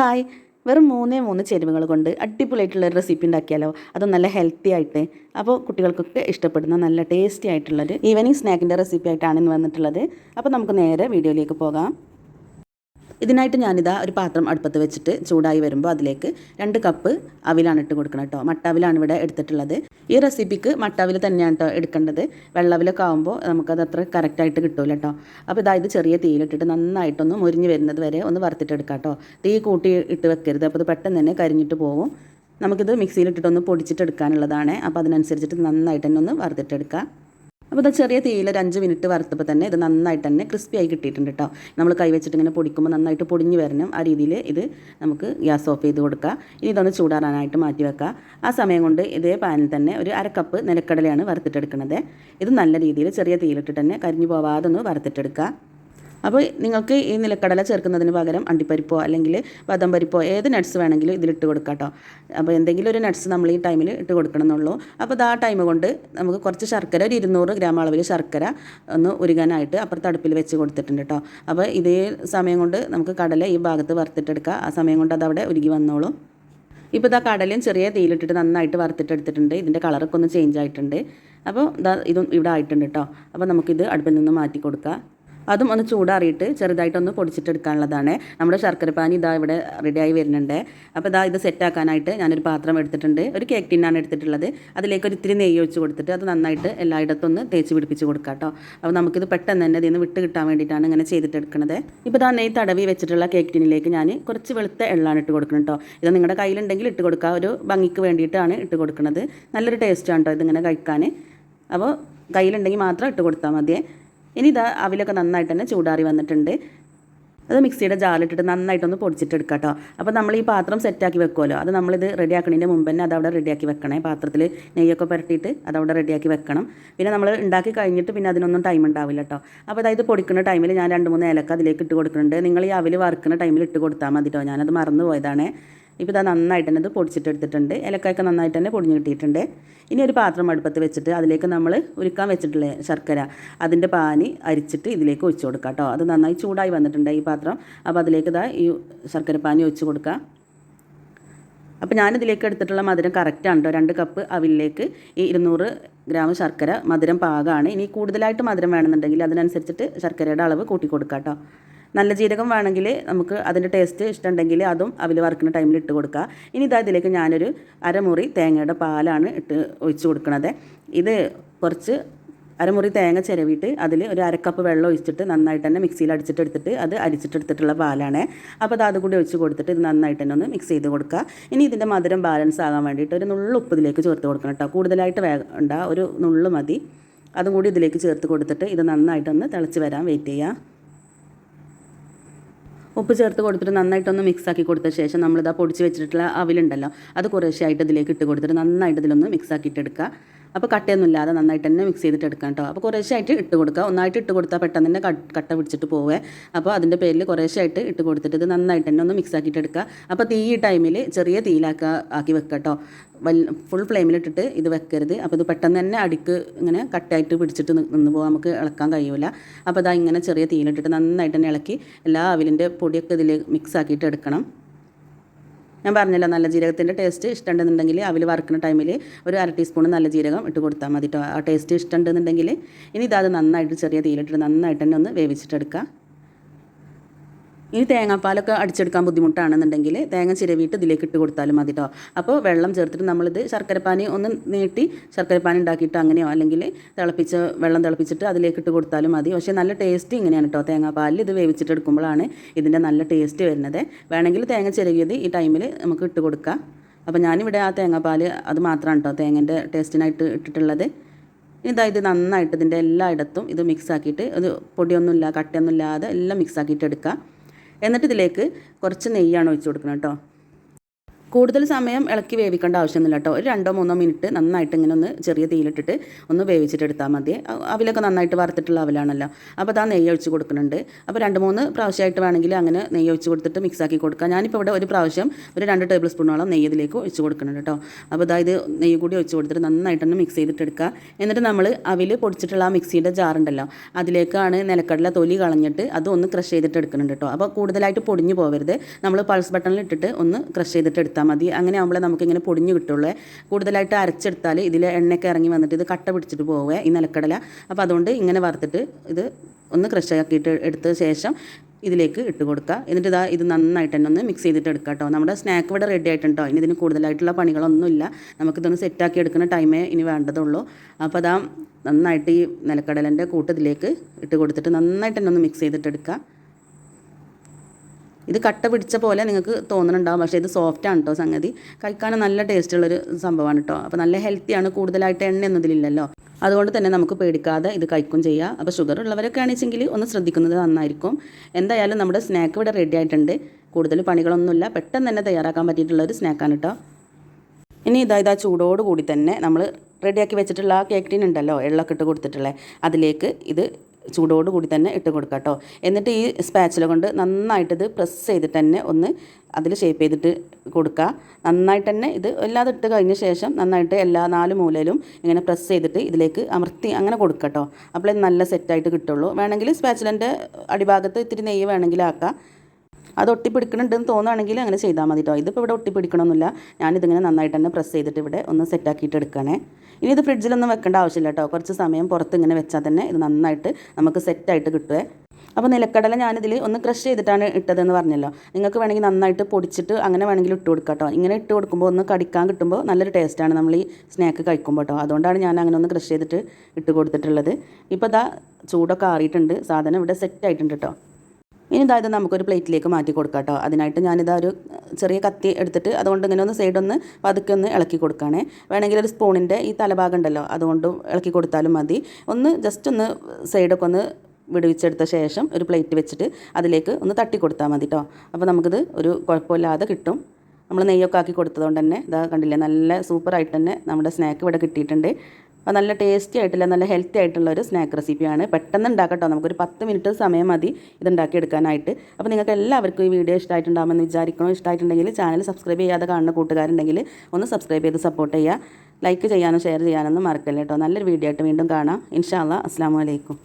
Hi. വെറും മൂന്നേ മൂന്ന് ചേരുവകൾ കൊണ്ട് അടിപൊളിയായിട്ടുള്ള ഒരു റെസിപ്പി ഉണ്ടാക്കിയാലോ? അത് നല്ല ഹെൽത്തി ആയിട്ട്. അപ്പോൾ കുട്ടികൾക്കൊക്കെ ഇഷ്ടപ്പെടുന്ന നല്ല ടേസ്റ്റി ആയിട്ടുള്ളൊരു ഈവനിങ് സ്നാക്കിന്റെ റെസിപ്പി ആയിട്ടാണ് ഇന്ന് വന്നിട്ടുള്ളത്. അപ്പോൾ നമുക്ക് നേരെ വീഡിയോയിലേക്ക് പോകാം. ഇതിനായിട്ട് ഞാനിതാ ഒരു പാത്രം അടുപ്പത്ത് വെച്ചിട്ട് ചൂടായി വരുമ്പോൾ അതിലേക്ക് രണ്ട് കപ്പ് അവിലാണ് ഇട്ട് കൊടുക്കണം കേട്ടോ. മട്ടാവിലാണ് ഇവിടെ എടുത്തിട്ടുള്ളത്. ഈ റെസിപ്പിക്ക് മട്ടാവിൽ തന്നെയാണ് കേട്ടോ എടുക്കേണ്ടത്. വെള്ളവിലൊക്കെ ആകുമ്പോൾ നമുക്കത് അത്ര കറക്റ്റായിട്ട് കിട്ടില്ല കേട്ടോ അപ്പോൾ ഇതായത് ചെറിയ തീയിലിട്ടിട്ട് നന്നായിട്ടൊന്ന് മുരിഞ്ഞ് വരുന്നത് വരെ ഒന്ന് വറുത്തിട്ടെടുക്കാം കേട്ടോ തീ കൂട്ടി ഇട്ട് വെക്കരുത്. അപ്പോൾ ഇത് പെട്ടെന്ന് തന്നെ കരിഞ്ഞിട്ട് പോകും നമുക്കിത് മിക്സിയിലിട്ടിട്ടൊന്ന് പൊടിച്ചിട്ടെടുക്കാനുള്ളതാണ്. അപ്പോൾ അതിനനുസരിച്ചിട്ട് നന്നായിട്ട് തന്നെ ഒന്ന് വറുത്തിട്ടെടുക്കാം. അപ്പോൾ ഇത് ചെറിയ തീയിൽ ഒരു അഞ്ച് മിനിറ്റ് വറുത്തപ്പോൾ തന്നെ ഇത് നന്നായിട്ട് തന്നെ ക്രിസ്പി ആയി കിട്ടിയിട്ടുണ്ട് കേട്ടോ നമ്മൾ കൈ വെച്ചിട്ട് ഇങ്ങനെ പൊടിക്കുമ്പോൾ നന്നായിട്ട് പൊടിഞ്ഞ് വരണം. ആ രീതിയിൽ ഇത് നമുക്ക് ഗ്യാസ് ഓഫ് ചെയ്ത് കൊടുക്കുക ഇനി ഇതൊന്ന് ചൂടാറാനായിട്ട് മാറ്റി വെക്കുക ആ സമയം കൊണ്ട് ഇതേ പാനിൽ തന്നെ ഒരു അര കപ്പ് നിലക്കടലയാണ് വറുത്തിട്ടെടുക്കുന്നത് ഇത് നല്ല രീതിയിൽ ചെറിയ തീയിലിട്ട് തന്നെ കരിഞ്ഞു പോവാതെ ഒന്ന് വറുത്തിട്ടെടുക്കുക അപ്പോൾ നിങ്ങൾക്ക് ഈ നിലക്കടല ചേർക്കുന്നതിന് പകരം അണ്ടിപ്പരിപ്പോ അല്ലെങ്കിൽ ബദം പരിപ്പോ ഏത് നട്ട്സ് വേണമെങ്കിലും ഇതിലിട്ട് കൊടുക്കാം കേട്ടോ അപ്പോൾ എന്തെങ്കിലും ഒരു നട്ട്സ് നമ്മൾ ഈ ടൈമിൽ ഇട്ട് കൊടുക്കണം എന്നുള്ളൂ അപ്പോൾ അത് ആ ടൈം കൊണ്ട് നമുക്ക് കുറച്ച് ശർക്കര ഒരു ഇരുന്നൂറ് ഗ്രാം അളവിൽ ശർക്കര ഒന്ന് ഉരുകാനായിട്ട് അപ്പുറത്ത് അടുപ്പിൽ വെച്ച് കൊടുത്തിട്ടുണ്ട് കേട്ടോ അപ്പോൾ ഇതേ സമയം കൊണ്ട് നമുക്ക് കടല ഈ ഭാഗത്ത് വറുത്തിട്ടെടുക്കുക ആ സമയം കൊണ്ട് അതവിടെ ഉരുകി വന്നോളും. ഇപ്പോൾ ഇതാ കടലയും ചെറിയ തീയിലിട്ടിട്ട് നന്നായിട്ട് വറുത്തിട്ടെടുത്തിട്ടുണ്ട്. ഇതിന്റെ കളറൊക്കെ ഒന്ന് ചേഞ്ച് ആയിട്ടുണ്ട്. അപ്പോൾ ഇതാ ഇതും ഇവിടെ ആയിട്ടുണ്ട് കേട്ടോ അപ്പോൾ നമുക്കിത് അടുപ്പിൽ നിന്ന് മാറ്റി കൊടുക്കാം. അതും ഒന്ന് ചൂടാറിയിട്ട് ചെറുതായിട്ടൊന്ന് പൊടിച്ചിട്ടെടുക്കാനുള്ളതാണ്. നമ്മുടെ ശർക്കരപ്പാനി ഇതാ ഇവിടെ റെഡിയായി വരുന്നുണ്ട്. അപ്പോൾ ഇതാ ഇത് സെറ്റാക്കാനായിട്ട് ഞാനൊരു പാത്രം എടുത്തിട്ടുണ്ട്. ഒരു കേക്ക് ടിന്നാണ് എടുത്തിട്ടുള്ളത്. അതിലേക്ക് ഒരു ഇത്തിരി നെയ്യ് ഒഴിച്ച് കൊടുത്തിട്ട് അത് നന്നായിട്ട് എല്ലായിടത്തും ഒന്ന് തേച്ച് പിടിപ്പിച്ച് കൊടുക്കാം കേട്ടോ അപ്പോൾ നമുക്കിത് പെട്ടെന്ന് തന്നെ ഇതിൽ നിന്ന് വിട്ട് കിട്ടാൻ വേണ്ടിയിട്ടാണ് ഇങ്ങനെ ചെയ്തിട്ടെടുക്കുന്നത് ഇപ്പോൾ ഇതാ നെയ്യ് തടവി വെച്ചിട്ടുള്ള കേക്ക് ടിന്നിലേക്ക് ഞാൻ കുറച്ച് വെളുത്ത എള്ളാണ് ഇട്ട് കൊടുക്കുന്നത് കേട്ടോ ഇത് നിങ്ങളുടെ കയ്യിലുണ്ടെങ്കിൽ ഇട്ട് കൊടുക്കുക ഒരു ഭംഗിക്ക് വേണ്ടിയിട്ടാണ് ഇട്ട് കൊടുക്കുന്നത് നല്ലൊരു ടേസ്റ്റാണ് കേട്ടോ ഇതിങ്ങനെ കഴിക്കാൻ അപ്പോൾ കയ്യിലുണ്ടെങ്കിൽ മാത്രം ഇട്ട് കൊടുത്താൽ മതിയേ. ഇനി ഇതാ അവിലൊക്കെ നന്നായിട്ട് തന്നെ ചൂടാറി വന്നിട്ടുണ്ട്. അത് മിക്സിയുടെ ജാലിട്ടിട്ട് നന്നായിട്ടൊന്ന് പൊടിച്ചിട്ടെടുക്കാം കേട്ടോ അപ്പോൾ നമ്മൾ ഈ പാത്രം സെറ്റാക്കി വെക്കുമല്ലോ അത് നമ്മളിത് റെഡിയാക്കണതിന്റെ മുമ്പ് തന്നെ അതവിടെ റെഡിയാക്കി വെക്കണേ. പാത്രത്തിൽ നെയ്യൊക്കെ പുരട്ടിയിട്ട് അതവിടെ റെഡിയാക്കി വെക്കണം. പിന്നെ നമ്മൾ ഉണ്ടാക്കി കഴിഞ്ഞിട്ട് പിന്നെ അതിനൊന്നും ടൈം ഉണ്ടാവില്ല കേട്ടോ അപ്പോൾ അതായത് പൊടിക്കുന്ന ടൈമിൽ ഞാൻ രണ്ട് മൂന്ന് ഏലക്ക അതിലേക്ക് ഇട്ട് കൊടുക്കുന്നുണ്ട്. നിങ്ങൾ ഈ അവിൽ വറുക്കുന്ന ടൈമിൽ ഇട്ട് കൊടുത്താൽ മതി കേട്ടോ ഞാനത് മറന്നു പോയതാണ് ഇപ്പോൾ ഇതാ നന്നായിട്ട് തന്നെ ഇത് പൊടിച്ചിട്ടെടുത്തിട്ടുണ്ട്. ഏലക്കായൊക്കെ നന്നായിട്ട് തന്നെ പൊടിഞ്ഞ് കിട്ടിയിട്ടുണ്ട്. ഇനി ഒരു പാത്രം അടുപ്പത്ത് വെച്ചിട്ട് അതിലേക്ക് നമ്മൾ ഉരുക്കാൻ വെച്ചിട്ടുള്ള ശർക്കര അതിന്റെ പാനി അരിച്ചിട്ട് ഇതിലേക്ക് ഒഴിച്ചു കൊടുക്കുക കേട്ടോ. അത് നന്നായി ചൂടായി വന്നിട്ടുണ്ട് ഈ പാത്രം. അപ്പോൾ അതിലേക്ക് ഇതാ ഈ ശർക്കര പാനി ഒഴിച്ചു കൊടുക്കുക അപ്പോൾ ഞാനിതിലേക്ക് എടുത്തിട്ടുള്ള മധുരം കറക്റ്റാണ് കേട്ടോ. രണ്ട് കപ്പ് അവിലേക്ക് ഈ ഇരുന്നൂറ് ഗ്രാം ശർക്കര മധുരം പാകമാണ് ഇനി കൂടുതലായിട്ട് മധുരം വേണമെന്നുണ്ടെങ്കിൽ അതിനനുസരിച്ചിട്ട് ശർക്കരയുടെ അളവ് കൂട്ടി കൊടുക്കുക കേട്ടോ. നല്ല ജീരകം വേണമെങ്കിൽ നമുക്ക് അതിന്റെ ടേസ്റ്റ് ഇഷ്ടമുണ്ടെങ്കിൽ അതും അവർ വറുക്കുന്ന ടൈമിൽ ഇട്ട് കൊടുക്കുക. ഇനി ഇതാ ഇതിലേക്ക് ഞാനൊരു അരമുറി തേങ്ങയുടെ പാലാണ് ഇട്ട് ഒഴിച്ച് കൊടുക്കുന്നത് ഇത് കുറച്ച് അരമുറി തേങ്ങ ചിരവിയിട്ട് അതിൽ ഒരു അരക്കപ്പ് വെള്ളം ഒഴിച്ചിട്ട് നന്നായിട്ട് തന്നെ മിക്സിയിൽ അടിച്ചിട്ട് എടുത്തിട്ട് അത് അരിച്ചിട്ടെടുത്തിട്ടുള്ള പാലാണ്. അപ്പോൾ അത് അതുകൂടി ഒഴിച്ച് കൊടുത്തിട്ട് ഇത് നന്നായിട്ട് തന്നെ ഒന്ന് മിക്സ് ചെയ്ത് കൊടുക്കുക. ഇനി ഇതിന്റെ മധുരം ബാലൻസ് ആകാൻ വേണ്ടിയിട്ട് ഒരു നുള്ളു ഉപ്പ് ഇതിലേക്ക് ചേർത്ത് കൊടുക്കണം കേട്ടോ. കൂടുതലായിട്ട് വേണ്ട ഒരു നുള്ളു മതി. അതും കൂടി ഇതിലേക്ക് ചേർത്ത് കൊടുത്തിട്ട് ഇത് നന്നായിട്ടൊന്ന് തിളച്ച് വരാൻ വെയിറ്റ് ചെയ്യുക. ഉപ്പ് ചേർത്ത് കൊടുത്തിട്ട് നന്നായിട്ടൊന്ന് മിക്സ് ആക്കി കൊടുത്ത ശേഷം നമ്മളിതാ പൊടിച്ച് വെച്ചിട്ടുള്ള അവിലുണ്ടല്ലോ അത് കുറേശ്ശായിട്ട് ഇതിലേക്ക് ഇട്ട് കൊടുത്തിട്ട് നന്നായിട്ട് ഇതിലൊന്ന് മിക്സ് ആക്കിയിട്ട് എടുക്കുക അപ്പോൾ കട്ടയൊന്നും ഇല്ലാതെ നന്നായിട്ട് തന്നെ മിക്സ് ചെയ്തിട്ട് എടുക്കാം കേട്ടോ അപ്പോൾ കുറേശ്ശായിട്ട് ഇട്ട് കൊടുക്കുക ഒന്നായിട്ട് ഇട്ട് കൊടുത്താൽ പെട്ടെന്ന് തന്നെ കട്ട പിടിച്ചിട്ട് പോവേ. അപ്പോൾ അതിന്റെ പേരിൽ കുറേശ്ശായിട്ട് ഇട്ട് കൊടുത്തിട്ട് ഇത് നന്നായിട്ട് തന്നെ ഒന്ന് മിക്സ് ആക്കിയിട്ട് എടുക്കുക അപ്പോൾ തീ ടൈമിൽ ചെറിയ തീയിലാക്ക ആക്കി വെക്കുക കേട്ടോ വൽ ഫുൾ ഫ്ലെയിമിലിട്ടിട്ട് ഇത് വെക്കരുത്. അപ്പോൾ ഇത് പെട്ടെന്ന് തന്നെ അടിക്ക് ഇങ്ങനെ കട്ടായിട്ട് പിടിച്ചിട്ട് നിന്ന് പോകാൻ നമുക്ക് ഇളക്കാൻ കഴിയില്ല അപ്പോൾ അതാ ഇങ്ങനെ ചെറിയ തീയിലിട്ടിട്ട് നന്നായിട്ട് തന്നെ ഇളക്കി എല്ലാ അവിലിന്റെ പൊടിയൊക്കെ ഇതിൽ മിക്സ് ആക്കിയിട്ട് എടുക്കണം ഞാൻ പറഞ്ഞല്ലോ നല്ല ജീരകത്തിന്റെ ടേസ്റ്റ് ഇഷ്ടമുണ്ടെന്നുണ്ടെങ്കിൽ അവിൽ വറുക്കുന്ന ടൈമിൽ ഒരു അര ടീസ്പൂൺ നല്ല ജീരകം ഇട്ട് കൊടുത്താൽ മതി ആ ടേസ്റ്റ് ഇഷ്ടമുണ്ടെന്നുണ്ടെങ്കിൽ ഇനി ഇതത് നന്നായിട്ട് ചെറിയ തീയിലിട്ട് നന്നായിട്ട് തന്നെ ഒന്ന് വേവിച്ചിട്ടെടുക്കുക. ഇനി തേങ്ങാപ്പാലൊക്കെ അടിച്ചെടുക്കാൻ ബുദ്ധിമുട്ടാണെന്നുണ്ടെങ്കിൽ തേങ്ങ ചിരവിയിട്ട് ഇതിലേക്ക് ഇട്ട് കൊടുത്താലും മതി കേട്ടോ അപ്പോൾ വെള്ളം ചേർത്തിട്ട് നമ്മളിത് ശർക്കരപ്പാനി ഒന്ന് നീട്ടി ശർക്കരപ്പാനി ഉണ്ടാക്കിയിട്ട് അങ്ങനെയോ അല്ലെങ്കിൽ തിളപ്പിച്ച് വെള്ളം തിളപ്പിച്ചിട്ട് അതിലേക്ക് ഇട്ട് കൊടുത്താലും മതി. പക്ഷേ നല്ല ടേസ്റ്റ് ഇങ്ങനെയാണ് കേട്ടോ തേങ്ങാപ്പാലിൽ ഇത് വേവിച്ചിട്ട് എടുക്കുമ്പോഴാണ് ഇതിന്റെ നല്ല ടേസ്റ്റ് വരുന്നത്. വേണമെങ്കിൽ തേങ്ങ ചിരവിയത് ഈ ടൈമിൽ നമുക്ക് ഇട്ട് കൊടുക്കാം. അപ്പോൾ ഞാനിവിടെ ആ തേങ്ങാപ്പാൽ അത് മാത്രമാണ് കേട്ടോ തേങ്ങന്റെ ടേസ്റ്റിനായിട്ട് ഇട്ടിട്ടുള്ളത്. ഇതാ ഇത് നന്നായിട്ട് ഇതിന്റെ എല്ലായിടത്തും ഇത് മിക്സ് ആക്കിയിട്ട് ഇത് പൊടിയൊന്നുമില്ല കട്ടയൊന്നും ഇല്ലാതെ എല്ലാം മിക്സ് ആക്കിയിട്ട് എടുക്കുക എന്നിട്ട് ഇതിലേക്ക് കുറച്ച് നെയ്യാണ് ഒഴിച്ചു കൊടുക്കണം കേട്ടോ. കൂടുതൽ സമയം ഇളക്കി വേവിക്കേണ്ട ആവശ്യമൊന്നുമില്ല കേട്ടോ. ഒരു രണ്ടോ മൂന്നോ മിനിറ്റ് നന്നായിട്ട് ഇങ്ങനെ ഒന്ന് ചെറിയ തീയിലിട്ടിട്ട് ഒന്ന് വേവിച്ചിട്ട് എടുത്താൽ മതി. അവിലൊക്കെ നന്നായിട്ട് വറുത്തിട്ടുള്ള അവലാണല്ലോ. അപ്പോൾ അതാ നെയ്യ് ഒഴിച്ച് കൊടുക്കുന്നുണ്ട്. അപ്പോൾ രണ്ട് മൂന്ന് പ്രാവശ്യമായിട്ട് വേണമെങ്കിൽ അങ്ങനെ നെയ്യ് ഒഴിച്ച് കൊടുത്തിട്ട് മിക്സാക്കി കൊടുക്കുക ഞാനിപ്പോൾ ഇവിടെ ഒരു പ്രാവശ്യം ഒരു രണ്ട് ടേബിൾ സ്പൂണോളം നെയ്യ് ഇതിലേക്ക് ഒഴിച്ച് കൊടുക്കുന്നുണ്ട് കേട്ടോ. അപ്പോൾ അതായത് നെയ്യ് കൂടി ഒഴിച്ച് കൊടുത്തിട്ട് നന്നായിട്ടൊന്ന് മിക്സ് ചെയ്തിട്ട് എടുക്കുക. എന്നിട്ട് നമ്മൾ അവിൽ പൊടിച്ചിട്ടുള്ള ആ മിക്സിയുടെ ജാറുണ്ടല്ലോ അതിലേക്കാണ് നിലക്കടല തൊലി കളഞ്ഞിട്ട് അതൊന്ന് ക്രഷ് ചെയ്തിട്ട് എടുക്കുന്നുണ്ട് കേട്ടോ. അപ്പോൾ കൂടുതലായിട്ട് പൊടിഞ്ഞു പോകരുത് നമ്മൾ പൾസ് ബട്ടണിൽ ഇട്ടിട്ട് ഒന്ന് ക്രഷ് ചെയ്തിട്ട് എടുത്താൽ മതി. അങ്ങനെ ആകുമ്പോൾ നമുക്കിങ്ങനെ പൊടിഞ്ഞു കിട്ടുള്ളൂ. കൂടുതലായിട്ട് അരച്ചെടുത്താൽ ഇതിൽ എണ്ണയൊക്കെ ഇറങ്ങി വന്നിട്ട് ഇത് കട്ട പിടിച്ചിട്ട് പോവേ ഈ നിലക്കടല. അപ്പോൾ അതുകൊണ്ട് ഇങ്ങനെ വറുത്തിട്ട് ഇത് ഒന്ന് ക്രഷാക്കിയിട്ട് എടുത്ത ശേഷം ഇതിലേക്ക് ഇട്ട് കൊടുക്കുക. എന്നിട്ട് ഇതാ ഇത് നന്നായിട്ട് തന്നെ ഒന്ന് മിക്സ് ചെയ്തിട്ട് എടുക്കുക കേട്ടോ. നമ്മുടെ സ്നാക്ക് ഇവിടെ റെഡി ആയിട്ടുണ്ടോ ഇനി ഇതിന് കൂടുതലായിട്ടുള്ള പണികളൊന്നുമില്ല. നമുക്കിതൊന്ന് സെറ്റാക്കി എടുക്കുന്ന ടൈമേ ഇനി വേണ്ടതുള്ളൂ. അപ്പോൾ അതാ നന്നായിട്ട് ഈ നിലക്കടലന്റെ കൂട്ടത്തിലേക്ക് ഇട്ട് കൊടുത്തിട്ട് നന്നായിട്ട് തന്നെ ഒന്ന് മിക്സ് ചെയ്തിട്ട് എടുക്കുക. ഇത് കട്ട പിടിച്ച പോലെ നിങ്ങൾക്ക് തോന്നുന്നുണ്ടാവും പക്ഷേ ഇത് സോഫ്റ്റ് ആണ് കേട്ടോ സംഗതി. കഴിക്കാൻ നല്ല ടേസ്റ്റ് ഉള്ളൊരു സംഭവമാണ് കേട്ടോ അപ്പോൾ നല്ല ഹെൽത്തിയാണ് കൂടുതലായിട്ട് എണ്ണ ഇതിലില്ലല്ലോ. അതുകൊണ്ട് തന്നെ നമുക്ക് പേടിക്കാതെ ഇത് കഴിക്കും ചെയ്യാം. അപ്പോൾ ഷുഗർ ഉള്ളവരൊക്കെ ആണെച്ചെങ്കിൽ ഒന്ന് ശ്രദ്ധിക്കുന്നത് നന്നായിരിക്കും. എന്തായാലും നമ്മുടെ സ്നാക്ക് ഇവിടെ റെഡി ആയിട്ടുണ്ട്. കൂടുതൽ പണികളൊന്നുമില്ല. പെട്ടെന്ന് തന്നെ തയ്യാറാക്കാൻ പറ്റിയിട്ടുള്ള ഒരു സ്നാക്കാണ് കേട്ടോ ഇനി ഇതാ ഇതാ ചൂടോടുകൂടി തന്നെ നമ്മൾ റെഡിയാക്കി വെച്ചിട്ടുള്ള ആ കേക്ക് ടീൻ ഉണ്ടല്ലോ എള്ളൊക്കെ ഇട്ട് കൊടുത്തിട്ടുള്ളത് അതിലേക്ക് ഇത് ചൂടോട് കൂടി തന്നെ ഇട്ട് കൊടുക്കുക കേട്ടോ. എന്നിട്ട് ഈ സ്പാച്ചില കൊണ്ട് നന്നായിട്ടിത് പ്രസ് ചെയ്തിട്ട് തന്നെ ഒന്ന് അതിൽ ഷേപ്പ് ചെയ്തിട്ട് കൊടുക്കുക. നന്നായിട്ട് തന്നെ ഇത് എല്ലാതും ഇട്ട് കഴിഞ്ഞ ശേഷം നന്നായിട്ട് എല്ലാ നാല് മൂലയിലും ഇങ്ങനെ പ്രസ് ചെയ്തിട്ട് ഇതിലേക്ക് അമർത്തി അങ്ങനെ കൊടുക്കുക കേട്ടോ. അപ്പോൾ നല്ല സെറ്റായിട്ട് കിട്ടുള്ളൂ. വേണമെങ്കിൽ സ്പാച്ചിലന്റെ അടിഭാഗത്ത് ഇത്തിരി നെയ്യ് വേണമെങ്കിൽ ആക്കാം. അത് ഒട്ടിപ്പിടിക്കണുണ്ടെന്ന് തോന്നുകയാണെങ്കിൽ അങ്ങനെ ചെയ്താൽ മതി കേട്ടോ. ഇതിപ്പോൾ ഇവിടെ ഒട്ടിപ്പിടിക്കണമെന്നില്ല ഞാനിതിങ്ങനെ നന്നായിട്ട് തന്നെ പ്രസ് ചെയ്തിട്ട് ഇവിടെ ഒന്ന് സെറ്റാക്കിയിട്ട് എടുക്കണേ ഇനി ഇത് ഫ്രിഡ്ജിലൊന്നും വെക്കേണ്ട ആവശ്യമില്ല കേട്ടോ. കുറച്ച് സമയം പുറത്ത് ഇങ്ങനെ വെച്ചാൽ തന്നെ ഇത് നന്നായിട്ട് നമുക്ക് സെറ്റായിട്ട് കിട്ടുമേ അപ്പോൾ നിലക്കടല ഞാനിതിൽ ഒന്ന് ക്രഷ് ചെയ്തിട്ടാണ് ഇട്ടതെന്ന് പറഞ്ഞല്ലോ. നിങ്ങൾക്ക് വേണമെങ്കിൽ നന്നായിട്ട് പൊടിച്ചിട്ട് അങ്ങനെ വേണമെങ്കിൽ ഇട്ട് കൊടുക്കാം കേട്ടോ. ഇങ്ങനെ ഇട്ട് കൊടുക്കുമ്പോൾ ഒന്ന് കടിക്കാൻ കിട്ടുമ്പോൾ നല്ലൊരു ടേസ്റ്റാണ് നമ്മൾ ഈ സ്നാക്ക് കഴിക്കുമ്പോൾ കേട്ടോ. അതുകൊണ്ടാണ് ഞാൻ അങ്ങനെ ഒന്ന് ക്രഷ് ചെയ്തിട്ട് ഇട്ട് കൊടുത്തിട്ടുള്ളത്. ഇപ്പോൾ ഇതാ ചൂടൊക്കെ ആറിയിട്ടുണ്ട്. സാധനം ഇവിടെ സെറ്റ് ആയിട്ടുണ്ട് കേട്ടോ. ഇനി ഇതായത് നമുക്കൊരു പ്ലേറ്റിലേക്ക് മാറ്റി കൊടുക്കാം കേട്ടോ അതിനായിട്ട് ഞാനിതാ ഒരു ചെറിയ കത്തി എടുത്തിട്ട് അതുകൊണ്ട് ഇങ്ങനെ ഒന്ന് സൈഡൊന്ന് പതുക്കെ ഒന്ന് ഇളക്കി കൊടുക്കുകയാണേ വേണമെങ്കിൽ ഒരു സ്പൂണിന്റെ ഈ തലഭാഗം ഉണ്ടല്ലോ അതുകൊണ്ട് ഇളക്കി കൊടുത്താലും മതി. ഒന്ന് ജസ്റ്റ് ഒന്ന് സൈഡൊക്കെ ഒന്ന് വിടുവിച്ചെടുത്ത ശേഷം ഒരു പ്ലേറ്റ് വെച്ചിട്ട് അതിലേക്ക് ഒന്ന് തട്ടി കൊടുത്താൽ മതി കേട്ടോ അപ്പോൾ നമുക്കിത് ഒരു കുഴപ്പമില്ലാതെ കിട്ടും. നമ്മൾ നെയ്യൊക്കെ ആക്കി കൊടുത്തതുകൊണ്ട് തന്നെ ഇതാ കണ്ടില്ലേ നല്ല സൂപ്പറായിട്ട് തന്നെ നമ്മുടെ സ്നാക്ക് ഇവിടെ കിട്ടിയിട്ടുണ്ട്. അപ്പോൾ നല്ല ടേസ്റ്റി ആയിട്ടുള്ള നല്ല ഹെൽത്തി ആയിട്ടുള്ള ഒരു സ്നാക്ക് റെസിപ്പിയാണ് പെട്ടെന്ന് ഉണ്ടാക്കട്ടോ നമുക്കൊരു പത്ത് മിനിറ്റ് സമയം മതി ഇത് ഉണ്ടാക്കിയെടുക്കാനായിട്ട് അപ്പോൾ നിങ്ങൾക്ക് എല്ലാവർക്കും ഈ വീഡിയോ ഇഷ്ടമായിട്ടുണ്ടാകുമെന്ന് വിചാരിക്കണം ഇഷ്ടമായിട്ടുണ്ടെങ്കിൽ ചാനൽ സബ്സ്ക്രൈബ് ചെയ്യാതെ കാണുന്ന കൂട്ടുകാരുണ്ടെങ്കിൽ ഒന്ന് സബ്സ്ക്രൈബ് ചെയ്ത് സപ്പോർട്ട് ചെയ്യുക. ലൈക്ക് ചെയ്യാനും ഷെയർ ചെയ്യാനൊന്നും മറക്കല്ലേ കേട്ടോ നല്ലൊരു വീഡിയോ ആയിട്ട് വീണ്ടും കാണാം. ഇൻഷാ അല്ലാ അസ്സാം വലൈക്കും